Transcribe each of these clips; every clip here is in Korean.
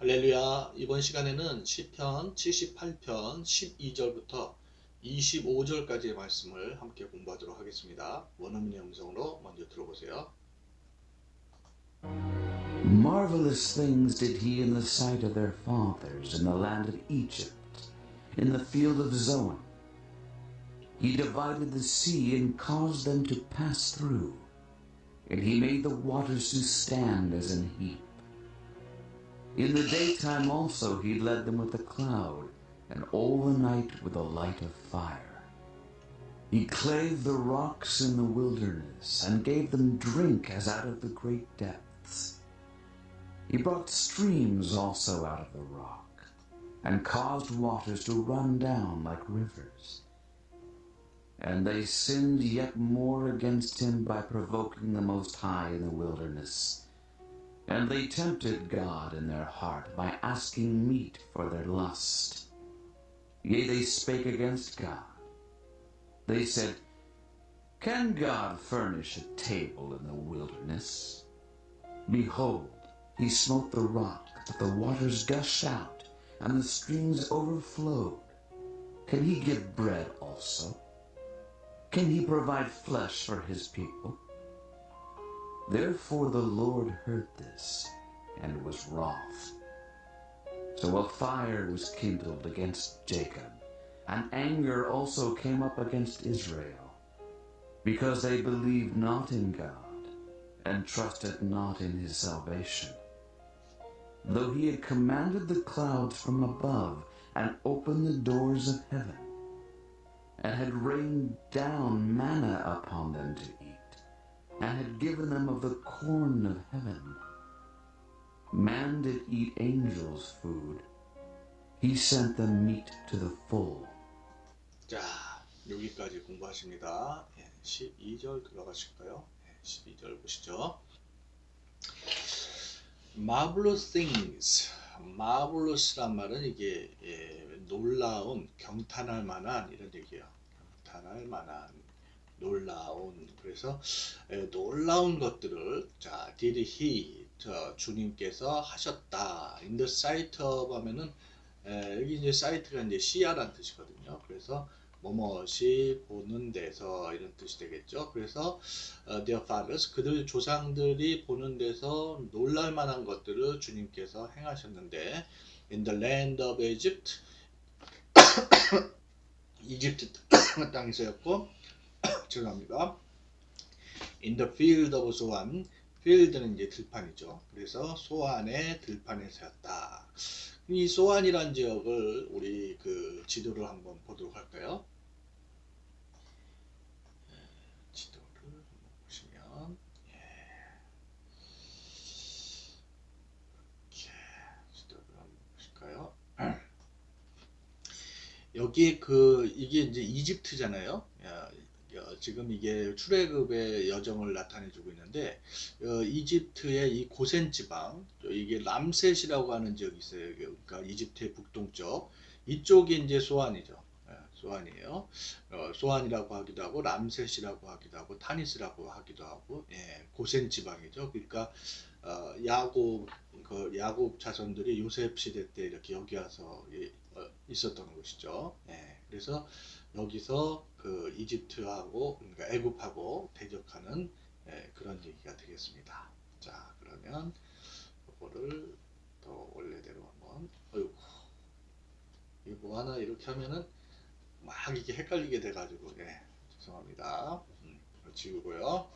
할렐루야. 이번 시간에는 시편 78편 12절부터 25절까지의 말씀을 함께 공부하도록 하겠습니다. 원어민의 음성으로 먼저 들어보세요. Marvelous things did he in the sight of their fathers in the land of Egypt, in the field of Zoan. He divided the sea and caused them to pass through, and he made the waters to stand as an heap. In the daytime also he led them with a cloud, and all the night with a light of fire. He clave the rocks in the wilderness, and gave them drink as out of the great depths. He brought streams also out of the rock, and caused waters to run down like rivers. And they sinned yet more against him by provoking the Most High in the wilderness. And they tempted God in their heart by asking meat for their lust. Yea, they spake against God. They said, Can God furnish a table in the wilderness? Behold, he smote the rock, that the waters gushed out, and the streams overflowed. Can he give bread also? Can he provide flesh for his people? Therefore the Lord heard this, and was wroth. So a fire was kindled against Jacob, and anger also came up against Israel, because they believed not in God, and trusted not in his salvation. Though he had commanded the clouds from above, and opened the doors of heaven, and had rained down manna upon them to eat, and had given them of the corn of heaven. Man did eat angels' food. He sent them meat to the full. 자, 여기까지 공부하십니다. 예, 12절 들어가실까요? 예, 12절 보시죠. Marvelous things. Marvelous란 말은 이게 예, 놀라운, 경탄할 만한 이런 얘기예요. 경탄할 만한, 놀라운. 그래서 예, 놀라운 것들을 자, did he 저, 주님께서 하셨다. In the sight of 하면은 에, 여기 이제 사이트가 이제 시야란 뜻이거든요. 그래서 뭐뭐이 보는 데서 이런 뜻이 되겠죠. 그래서 어, their fathers 그들 조상들이 보는 데서 놀랄 만한 것들을 주님께서 행하셨는데 in the land of Egypt 이집트 땅에서였고 죄송합니다. in the field of Zoan 필드는 이제 들판이죠. 그래서 소안의 들판에서였다. 이 소안이란 지역을 우리 그 지도를 한번 보도록 할까요? 네, 지도를 한번 보시면 예. 이렇게 지도를 한번 보실까요? 여기 그 이게 이제 이집트잖아요. 지금 이게 출애굽의 여정을 나타내주고 있는데 어, 이집트의 이 고센 지방 이게 람셋이라고 하는 지역이 있어요. 그러니까 이집트의 북동쪽 이쪽이 이제 소안이죠. 예, 소안이에요. 어, 소안이라고 하기도 하고 람셋이라고 하기도 하고 타니스라고 하기도 하고 예, 고센 지방이죠. 그러니까 어, 야곱 그 야곱 자손들이 요셉 시대 때 이렇게 여기 와서 예, 어, 있었던 곳이죠. 예, 그래서 여기서 그 이집트하고 그러니까 애굽하고 대적하는 예, 그런 얘기가 되겠습니다. 자 그러면 이거를 더 원래대로 한번 어이구 이거 뭐 하나 이렇게 하면은 막 이게 헷갈리게 돼가지고 예 죄송합니다. 음, 지우고요.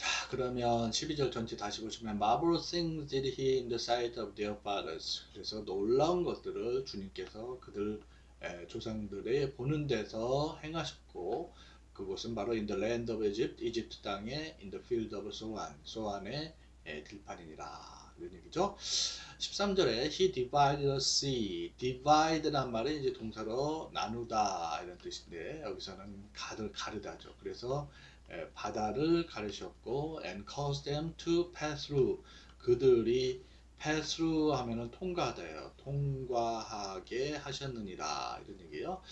자 그러면 12절 전체 다시 보시면 Marvelous things did he in the sight of their fathers 그래서 놀라운 것들을 주님께서 그들 에, 조상들의 보는 데서 행하셨고 그곳은 바로 in the land of Egypt 이집트 땅의 in the field of Soan 소안의 에, 들판이니라 이런 얘기죠 13절에 he divided the sea divide란 말은 이제 동사로 나누다 이런 뜻인데 여기서는 가를 가르다죠 그래서 에, 바다를 가르셨고 and caused them to pass through 그들이 pass through 하면은 통과하다예요. 통과하게 하셨느니라 이런 얘기예요.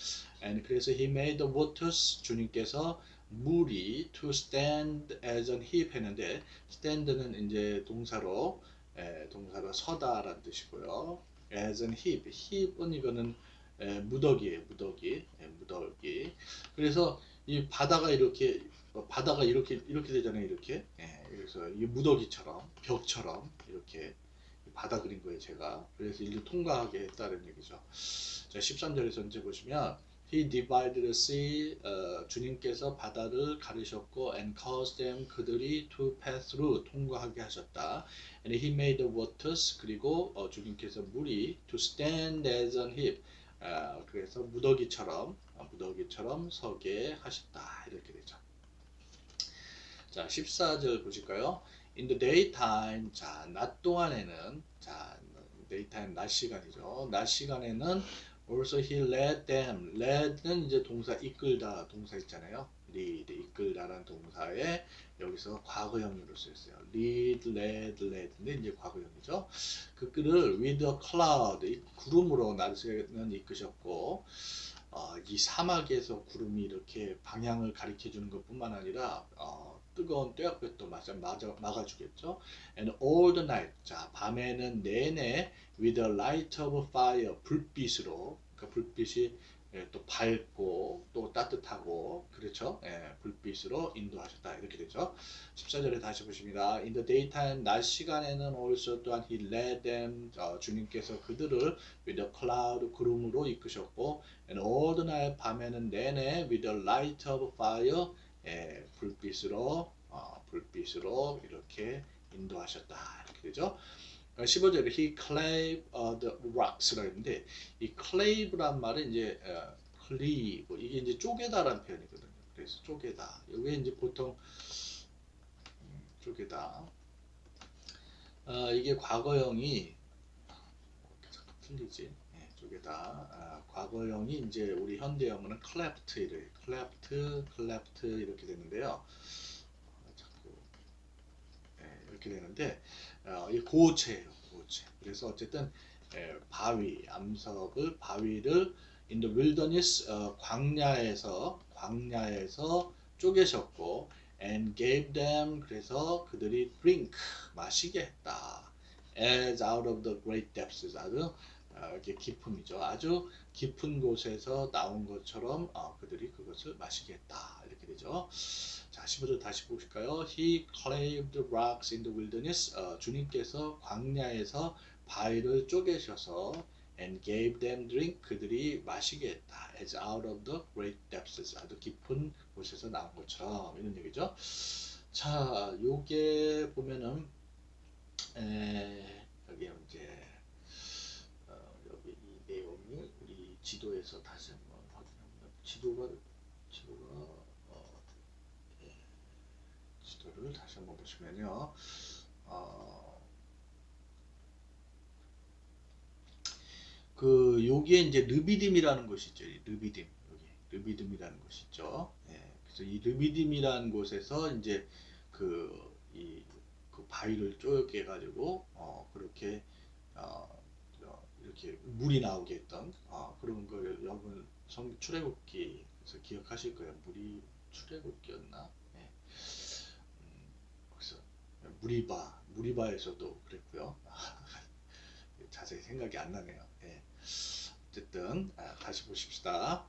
And 그래서 he made the waters 주님께서 물이 to stand as an heap 했는데 stand는 이제 동사로 예, 동사로 서다라는 뜻이고요. as an heap, heap은 이거는 예, 무더기예요, 무더기, 예, 무더기. 그래서 이 바다가 이렇게 어, 바다가 이렇게 이렇게 되잖아요, 이렇게. 예, 그래서 이 무더기처럼 벽처럼 이렇게 바다 그린 거예요, 제가. 그래서 이를 통과하게 했다는 얘기죠. 자, 13절에서 이제 보시면 He divided the sea. 어, 주님께서 바다를 가르셨고 and caused them 그들이 to pass through 통과하게 하셨다. And he made the waters 그리고 어, 주님께서 물이 to stand as an heap. 어, 그래서 무더기처럼 어, 무더기처럼 서게 하셨다 이렇게 되죠. 자 14절 보실까요? In the daytime 자 낮 동안에는 자 daytime 낮 시간이죠. 낮 시간에는 also he led them. led는 이제 동사 이끌다 동사 있잖아요. lead 이끌다라는 동사에 여기서 과거형으로 쓰였어요. lead, led, led인데 이제 과거형이죠. 그 끈을 with a cloud 이 구름으로 낮에는 이끄셨고 어, 이 사막에서 구름이 이렇게 방향을 가리켜 주는 것뿐만 아니라 어, 뜨거운 떼약볕도 맞아, 맞아, 막아주겠죠. And all the night 자 밤에는 내내 with a light of fire 불빛으로 그 불빛이 예, 또 밝고 또 따뜻하고 그렇죠 예, 불빛으로 인도하셨다 이렇게 되죠 14절에 다시 보십니다 In the daytime 낮 시간에는 also 또한 he led them 어, 주님께서 그들을 with a cloud 구름으로 이끄셨고 and all the night 밤에는 내내 with a light of fire 예, 불빛으로 어, 불빛으로 이렇게 인도하셨다 이렇게 되죠 15절에 he clave uh, the rocks라 했는데 이 clave란 말은 이제 어, cleave 이게 이제 쪼개다라는 표현이거든요. 그래서 쪼개다. 이게 이제 보통 음, 쪼개다. 어, 이게 과거형이 자꾸 틀리지. 네, 쪼개다. 아, 과거형이 이제 우리 현대형은 cleft 이래. cleft, cleft 이렇게 되는데요. 어, 자꾸 네, 이렇게 되는데 어, 이 고체예요, 고체. 그래서 어쨌든 에, 바위, 암석을 바위를 in the wilderness 어, 광야에서 광야에서 쪼개셨고 and gave them 그래서 그들이 drink 마시게 했다. as out of the great depths 아주 어, 이렇게 깊음이죠. 아주 깊은 곳에서 나온 것처럼 어, 그들이 그것을 마시게 했다. 이렇게 되죠. 자, 15절 다시 보실까요? He clave the rocks in the wilderness. 어, 주님께서 광야에서 바위를 쪼개셔서 and gave them drink. 그들이 마시게 했다. as out of the great depths. 아주 깊은 곳에서 나온 것처럼 이런 얘기죠. 자, 요게 보면은 에, 여기 이제 어, 여기 이 내용이 우리 지도에서 다시 한번 확인합니다. 지도가 지도가 어, 예, 지도를 다시 한번 보시면요. 어, 그 여기에 이제 르비딤이라는 곳이 있죠. 이 르비딤 여기 르비딤이라는 곳이 있죠. 예, 그래서 이 르비딤이라는 곳에서 이제 그이 그 바위를 쪼개 가지고 어, 그렇게 어, 어, 이렇게 물이 나오게 했던 어, 그런 걸 여러분 성 출애굽기에서 기억하실 거예요. 물이 출애굽기였나? 예. 음, 그래서 무리바 무리바에서도 그랬고요. 자세히 생각이 안 나네요. 예. 어쨌든 아, 다시 보십시다.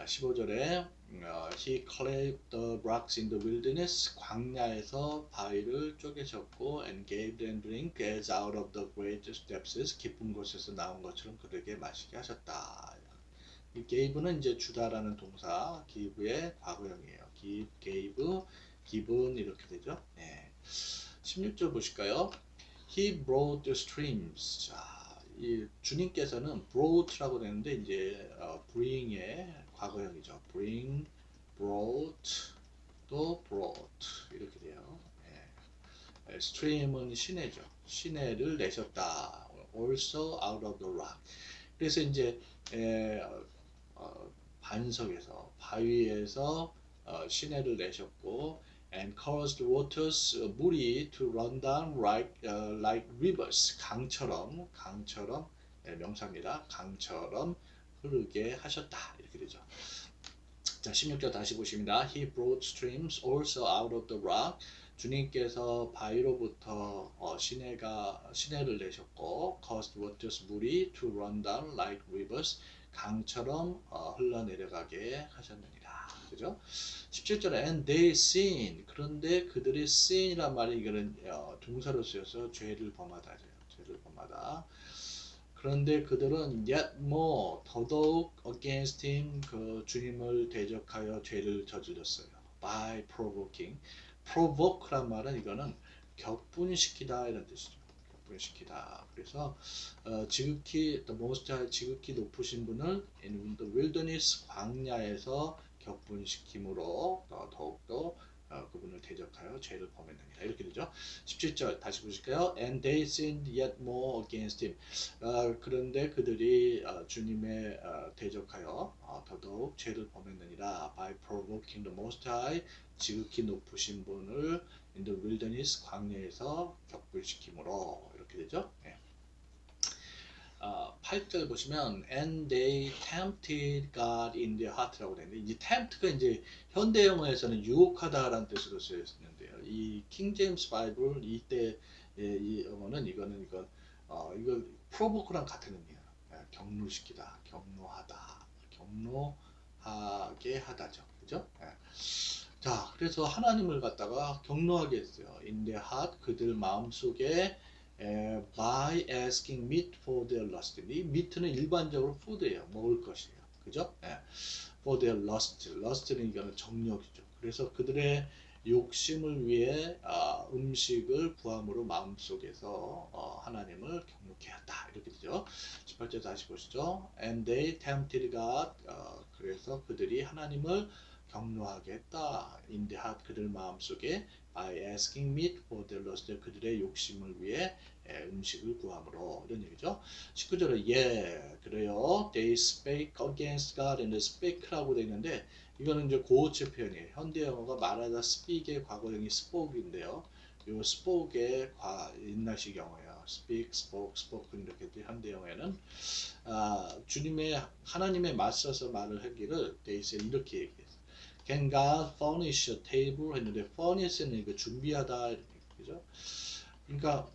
아, 15절에 어, He clave the rocks in the wilderness 광야에서 바위를 쪼개셨고 and gave them drink as out of the great depths 깊은 곳에서 나온 것처럼 그들에게 마시게 하셨다. 이 gave는 이제 주다라는 동사 give의 과거형이에요. give, gave, given 이렇게 되죠. 예. 16절 보실까요? He brought the streams. 자, 이 주님께서는 brought라고 되는데 이제 어, bring의 과거형이죠. bring, brought, 또 brought 이렇게 돼요. 예. stream은 시내죠. 시내를 내셨다. also out of the rock. 그래서 이제 에, 어, 반석에서 바위에서 어, 시내를 내셨고 and caused waters 어, 물이 to run down like 어, like rivers 강처럼 강처럼 예, 명사입니다. 강처럼 흐르게 하셨다 이렇게 되죠. 자 16절 다시 보십니다. He brought streams also out of the rock. 주님께서 바위로부터 어, 시내가 시내를 내셨고 caused waters 물이 to run down like rivers 강처럼 어, 흘러내려가게 하셨느니라. 그죠? 17절에 and they sin 그런데 그들이 sin이란 말이 이거는 어, 동사로 쓰여서 죄를 범하다. 죄를 범하다. 그런데 그들은 yet more 더더욱 against him 그 주님을 대적하여 죄를 저질렀어요. by provoking provoke란 말은 이거는 격분시키다 이런 뜻이죠. 격분시키다. 그래서 어, 지극히 the most 지극히 높으신 분을 in the wilderness 광야에서 격분시킴으로 어, 더욱더 어, 그분을 대적하여 죄를 범했느니라 이렇게 되죠. 17절 다시 보실까요? And they sinned yet more against him. 어, 그런데 그들이 어, 주님의 어, 대적하여 어, 더더욱 죄를 범했느니라 by provoking the most high 지극히 높으신 분을 in the wilderness 광야에서 격불시킴으로 이렇게 되죠. 예. 어, 8절 보시면 and they tempted God in their heart라고 되는데 이 tempt가 이제 현대 영어에서는 유혹하다라는 뜻으로 쓰였는데요. 이 킹 제임스 바이블 이때 예, 이 영어는 이거는 이건 어, 이거 provoke랑 같은 의미예요. 예, 격노시키다, 격노하다, 격노하게 하다죠. 그죠? 예. 자, 그래서 하나님을 갖다가 격노하게 했어요. in their heart 그들 마음속에 에, by asking meat for their lust. 이 meat는 일반적으로 food예요. 먹을 것이에요. 그죠? 예. for their lust. lust는 이거는 정욕이죠. 그래서 그들의 욕심을 위해 아, 음식을 구함으로 마음속에서 어, 하나님을 경욕해 했다. 이렇게 되죠. 18절 다시 보시죠. And they tempted God. 어, 그래서 그들이 하나님을 경노하게 했다. in the heart 그들 마음속에 by asking meat for their lust 그들의 욕심을 위해 예, 음식을 구함으로 이런 얘기죠. 19절에 예 그래요. They spake against God and spake라고 되어 있는데 이거는 이제 고어체 표현이에요. 현대 영어가 말하다 speak의 과거형이 spoke인데요. 이 spoke의 과 옛날식 영어예요. speak, spoke, spoken 이렇게 돼 현대 영어에는 아, 주님의 하나님의 맞서서 말을 하기를 say 이렇게 얘기했어요. God furnish table 했는데 furnish는 이거 준비하다 그죠? 그러니까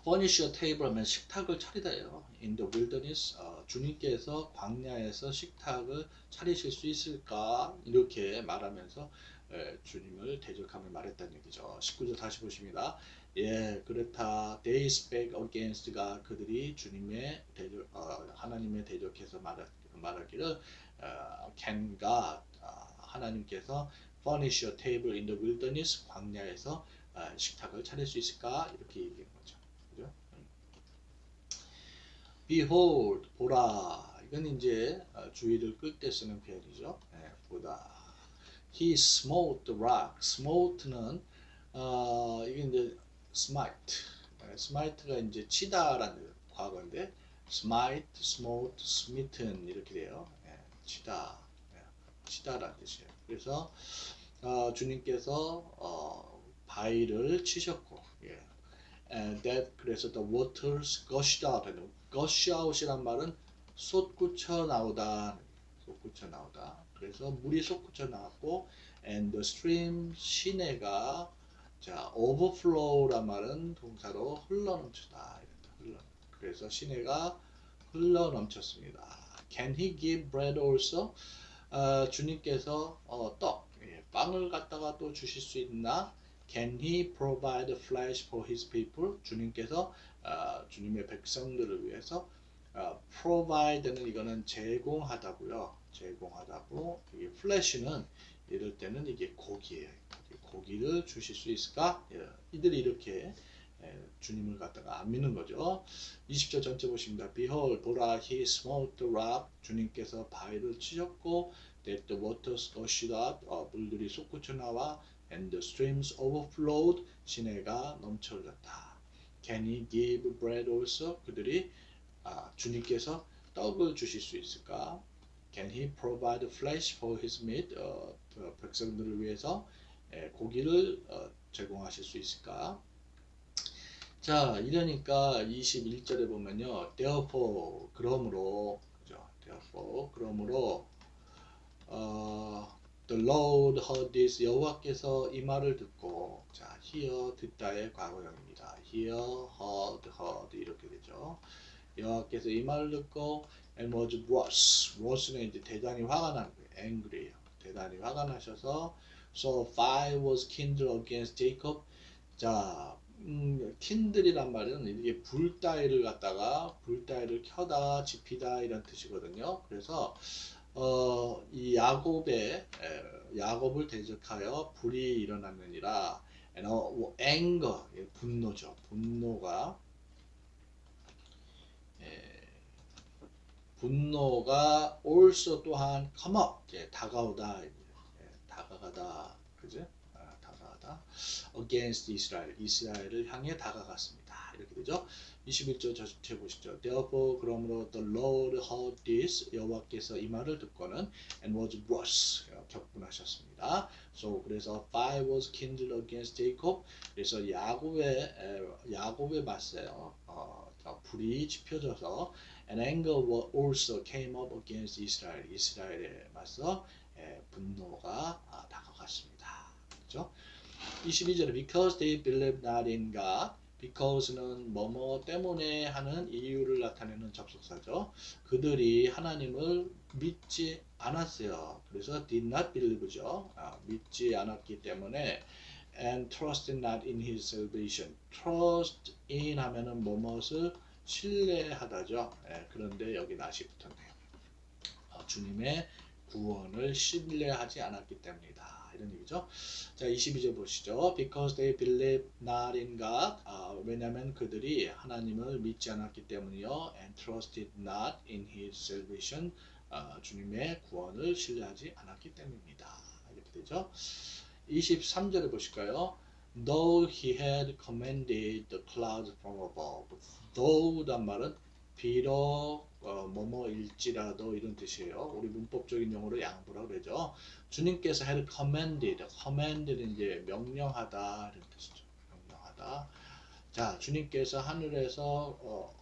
furnish a table 하면 식탁을 차리다예요. In the wilderness 어, 주님께서 광야에서 식탁을 차리실 수 있을까 이렇게 말하면서 에, 주님을 대적하며 말했다는 얘기죠. 19절 다시 보십니다. 예, 그렇다. They spake against God. 그들이 주님의 대적, 어, 하나님의 대적해서 말하, 말하기를 어, Can God 어, 하나님께서 furnish a table in the wilderness 광야에서 어, 식탁을 차릴 수 있을까 이렇게 얘기한 거죠. 그죠? 음. Behold 보라 이건 이제 어, 주의를 끌 때 쓰는 표현이죠. 예, 보다. He smote the rock. smote는 어, 이게 이제 smite. 예, smite가 이제 치다라는 과거인데 smite, smote, smitten 이렇게 돼요. 예, 치다, 예, 치다라는 뜻이에요. 그래서 어, 주님께서 어, 바위를 치셨고, 예. And that 그래서 the waters gushed out. gush out이란 말은 솟구쳐 나오다, 솟구쳐 나오다. 그래서 물이 솟구쳐 나왔고, and the stream 시내가 자 overflow란 말은 동사로 흘러넘치다. 흘러. 그래서 시내가 흘러넘쳤습니다. Can he give bread also? 어, 주님께서 어, 떡, 예, 빵을 갖다가 또 주실 수 있나? Can he provide flesh for his people? 주님께서 어, 주님의 백성들을 위해서 어, provide는 이거는 제공하다고요. 제공하다고 이게 flesh는 이럴 때는 이게 고기예요. 고기를 주실 수 있을까? 예, 이들이 이렇게 예, 주님을 갖다가 안 믿는 거죠. 20절 전체 보십니다. Behold, 보라, he smote the rock. 주님께서 바위를 치셨고, that the waters gushed out. 어, 물들이 솟구쳐 나와, and the streams overflowed. 시내가 넘쳐 흘렀다. Can he give bread also? 그들이 아, 주님께서 떡을 주실 수 있을까? Can he provide flesh for his meat? 어, 어, 백성들을 위해서 예, 고기를 어, 제공하실 수 있을까? 자, 이러니까 21절에 보면요. therefore 그러므로 그죠? therefore 그러므로 어, The Lord heard this 여호와께서 이 말을 듣고 자 hear 듣다의 과거형입니다. hear heard heard 이렇게 되죠. 여호와께서 이 말을 듣고 and was wroth wroth는 이제 대단히 화가 나는 거예요. angry예요. 대단히 화가 나셔서 so fire was kindled against Jacob 자 음, kindle이란 말은 이게 불 따위를 갖다가 불 따위를 켜다 지피다 이런 뜻이거든요. 그래서 어, 이 야곱의 에, 야곱을 대적하여 불이 일어났느니라. and 어, anger 예, 분노죠. 분노가 예, 분노가 also 또한 come up 예, 다가오다 예, 다가가다 그죠? 아, 다가가다 against 이스라엘 이스라엘을 향해 다가갔습니다. 이렇게 되죠. 21절 저주해 보시죠. Therefore 그러므로 the Lord heard this 여호와께서 이 말을 듣고는 and was wroth 격분하셨습니다. So 그래서 fire was kindled against Jacob. 그래서 야곱의 에, 야곱에 맞서요. 어, 어, 불이 지펴져서 and anger also came up against Israel. 이스라엘에 맞서 에, 분노가 아, 다가갔습니다. 그렇죠? 22절에 because they believe not in God because는 뭐뭐 때문에 하는 이유를 나타내는 접속사죠. 그들이 하나님을 믿지 않았어요. 그래서 did not believe죠. 아, 믿지 않았기 때문에 and trusted not in his salvation. trust in 하면은 뭐뭇을 신뢰하다죠. 예, 그런데 여기 not이 붙었네요. 어, 주님의 구원을 신뢰하지 않았기 때문이다. 이런 얘기죠. 자, 22절 보시죠. Because they believe not in God. 아, 왜냐하면 그들이 하나님을 믿지 않았기 때문이요. And trusted not in His salvation. 아, 주님의 구원을 신뢰하지 않았기 때문입니다. 이렇게 되죠. 23절을 보실까요? Though he had commanded the clouds from above. Though란 말은 비록 어, 뭐뭐일지라도 이런 뜻이에요. 우리 문법적인 용어로 양보라 그러죠. 주님께서 had commanded, command는 이제 명령하다 이런 뜻이죠. 명령하다. 자, 주님께서 하늘에서 어,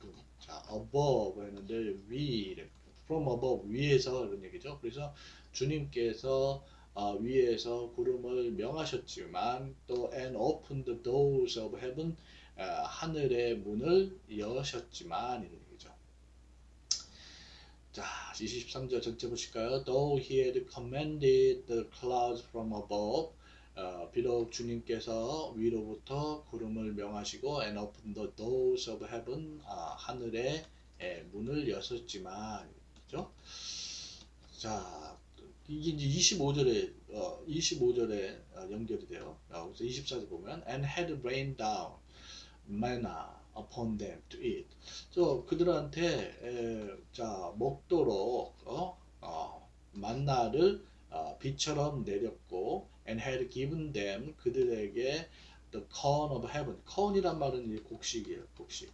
구름, 자, above 했는데 위, from above 위에서 이런 얘기죠. 그래서 주님께서 어, 위에서 구름을 명하셨지만 또 and opened the doors of heaven 어, 하늘의 문을 여셨지만 이런 얘기죠. 자, 23절 전체 보실까요? Though he had commanded the clouds from above, 어, 비록 주님께서 위로부터 구름을 명하시고 and opened the doors of heaven, 아, 하늘의 예, 문을 여셨지만, 그죠? 자, 이게 이제 25절에 어, 25절에 어, 연결이 돼요. 어, 그래서 24절 보면 and had rained down manna upon them to eat. 저 그들한테 에, 자 먹도록 어, 어, 만나를 어, 비처럼 내렸고 and had given them 그들에게 the corn of heaven. corn이란 말은 이제 곡식이에요. 곡식.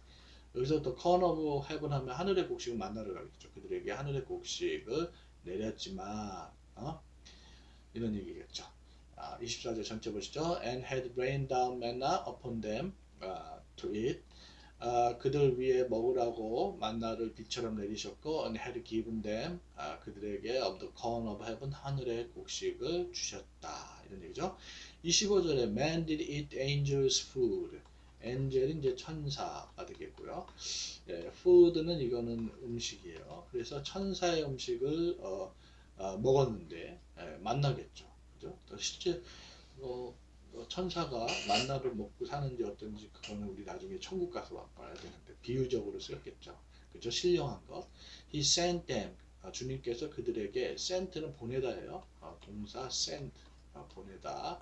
여기서 the corn of heaven 하면 하늘의 곡식을 만나러 가겠죠. 그들에게 하늘의 곡식을 내렸지만 어? 이런 얘기겠죠. 아, 24절 전체 보시죠. And had rained down manna upon them 아, to eat. 아, 그들 위에 먹으라고 만나를 비처럼 내리셨고 and had given them 아, 그들에게 of the corn of heaven 하늘의 곡식을 주셨다 이런 얘기죠. 25절에 man did eat angels food. 엔젤이 이제 천사가 되겠고요. 예, food는 이거는 음식이에요. 그래서 천사의 음식을 어, 어, 먹었는데 예, 만나겠죠. 그죠? 또 실제 어, 어, 천사가 만나를 먹고 사는지 어떤지 그거는 우리 나중에 천국 가서 봐야 되는데 비유적으로 쓰였겠죠. 그죠? 신령한 것. He sent them. 아, 주님께서 그들에게 sent는 보내다예요. 어, 동사 sent 어, 보내다.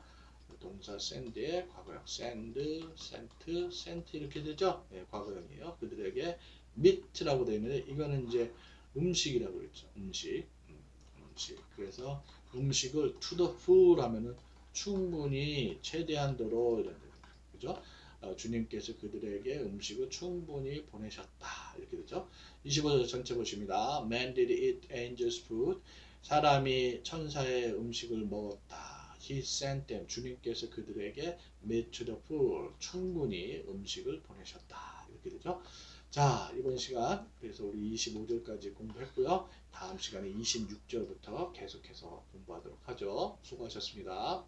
동사 send의 과거형 send, sent, sent 이렇게 되죠. 예, 과거형이에요. 그들에게 meat라고 되어 있는데 이거는 이제 음식이라고 그랬죠. 음식, 음, 음식. 그래서 음식을 to the full 하면은 충분히 최대한도로 이런 데 그죠? 어, 주님께서 그들에게 음식을 충분히 보내셨다 이렇게 되죠. 25절 전체 보십니다. Man did eat angels food. 사람이 천사의 음식을 먹었다. He sent them. 주님께서 그들에게 meat to the full. 충분히 음식을 보내셨다. 이렇게 되죠. 자, 이번 시간 그래서 우리 25절까지 공부했고요. 다음 시간에 26절부터 계속해서 공부하도록 하죠. 수고하셨습니다.